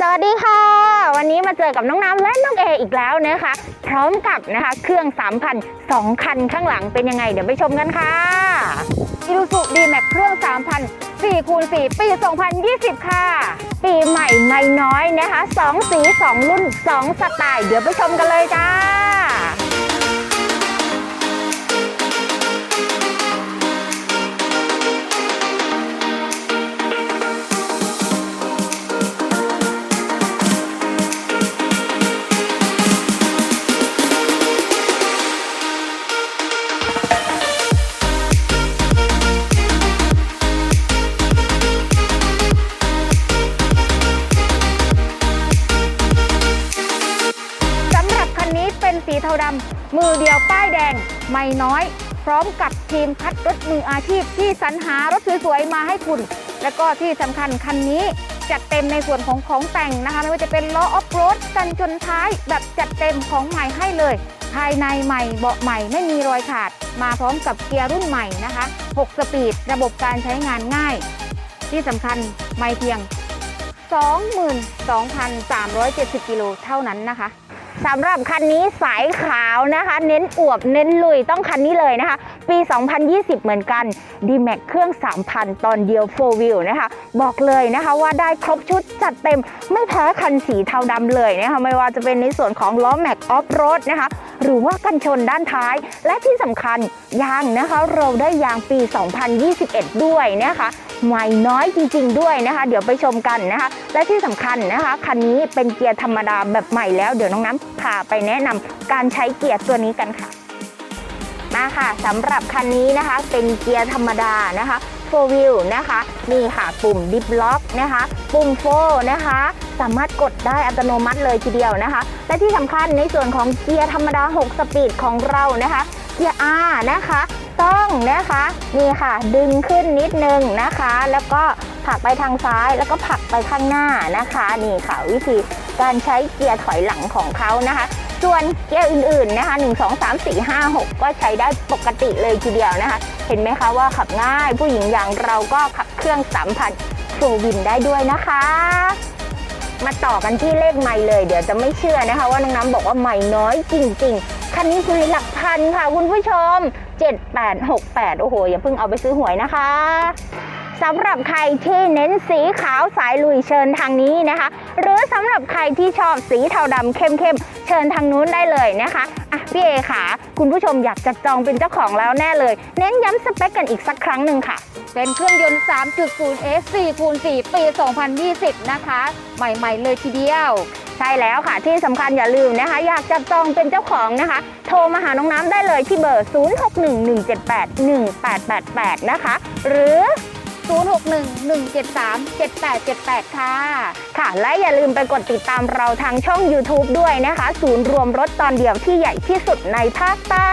สวัสดีค่ะ วันนี้มาเจอกับน้องน้ำและน้องเออีกแล้วนะคะ พร้อมกับนะคะ เครื่อง3,000 2คันข้างหลังเป็นยังไง เดี๋ยวไปชมกันค่ะอิ u สุดีแม็กเครื่อง 3,000 4คูณ4ปี 2020 ค่ะ ปีใหม่ไม่น้อยนะคะ 2 สี 2 รุ่น 2 สไตล์ เดี๋ยวไปชมกันเลยจ้า มือเดียวป้ายแดงไม่น้อย พร้อมกับทีมคัดรถมืออาชีพที่สรรหารถสวยๆมาให้คุณ และก็ที่สำคัญคันนี้จัดเต็มในส่วนของของแต่งนะคะไม่ว่าจะเป็นล้อออฟโรดกันชนท้ายแบบจัดเต็มของใหม่ให้เลย ภายในใหม่เบาะใหม่ไม่มีรอยขาด มาพร้อมกับเกียร์รุ่นใหม่นะคะ 6 สปีดระบบการใช้งานง่าย ที่สำคัญไม่เพียง 22,370 กิโลเท่านั้นนะคะ สำหรับคันนี้สายขาวนะคะ เน้นอวบเน้นลุยต้องคันนี้เลยนะคะ ปี 2020 เหมือนกัน d m a x เครื่อง 3,000 ตอนเดียว4 wheel นะคะ บอกเลยนะคะว่าได้ครบชุดจัดเต็มไม่แพ้คันสีเทาดำเลยนะคะ ไม่ว่าจะเป็นในส่วนของล้อแม็กออฟโรดนะคะ หรือว่ากันชนด้านท้าย และที่สำคัญยางนะคะ เราได้ยางปี 2021 ด้วยนะคะ ใหม่น้อยจริง ๆ ด้วยนะคะ เดี๋ยวไปชมกันนะคะ และที่สำคัญนะคะคันนี้เป็นเกียร์ธรรมดาแบบใหม่แล้วเดี๋ยวน้องน้ำพาไปแนะนำการใช้เกียร์ตัวนี้กันค่ะมาค่ะสำหรับคันนี้นะคะเป็นเกียร์ธรรมดานะคะ4 wheel นะคะนี่ค่ะปุ่มดิฟล็อกนะคะปุ่มโฟนะคะ สามารถกดได้อัตโนมัติเลยทีเดียวนะคะ และที่สำคัญในส่วนของเกียร์ธรรมดา 6 สปีดของเรานะคะ เกียร์ R นะคะ ต้องนะคะนี่ค่ะ ดึงขึ้นนิดนึงนะคะ แล้วก็ผลักไปทางซ้ายแล้วก็ผลักไปข้างหน้านะคะนี่ค่ะ วิธีการใช้เกียร์ถอยหลังของเขานะคะ ส่วนเกียร์อื่นๆนะคะ 1 2 3 4 5 6 ก็ใช้ได้ปกติเลยทีเดียวนะคะ เห็นไหมคะว่าขับง่ายผู้หญิงอย่างเราก็ขับเครื่อง3,000ฟูวินได้ด้วยนะคะ มาต่อกันที่เลขไม่เลย เดี๋ยวจะไม่เชื่อนะคะ ว่าน้องน้ำบอกว่าไม่น้อยจริง ๆ คันนี้คือหลักพันค่ะคุณผู้ชม 7868 โอ้โห อย่าเพิ่งเอาไปซื้อหวยนะคะสำหรับใครที่เน้นสีขาวสายลุยเชิญทางนี้นะคะ หรือสำหรับใครที่ชอบสีเทาดำเข้มๆเชิญทางนู้นได้เลยนะคะอะพี่เอค่ะ คุณผู้ชมอยากจะจองเป็นเจ้าของแล้วแน่เลย เน้นย้ำสเปคกันอีกสักครั้งหนึ่งค่ะ เป็นเครื่องยนต์ 3.0 S 4คูณ4ปี 2020 นะคะ ใหม่ๆเลยทีเดียว ใช่แล้วค่ะที่สำคัญอย่าลืมนะคะ อยากจับจองเป็นเจ้าของนะคะ โทรมาหาน้องน้ำได้เลยที่เบอร์ 0611781888 นะคะ หรือ 0611737878 ค่ะ ค่ะ และอย่าลืมไปกดติดตามเราทางช่อง YouTube ด้วยนะคะ ศูนย์รวมรถตอนเดียวที่ใหญ่ที่สุดในภาคใต้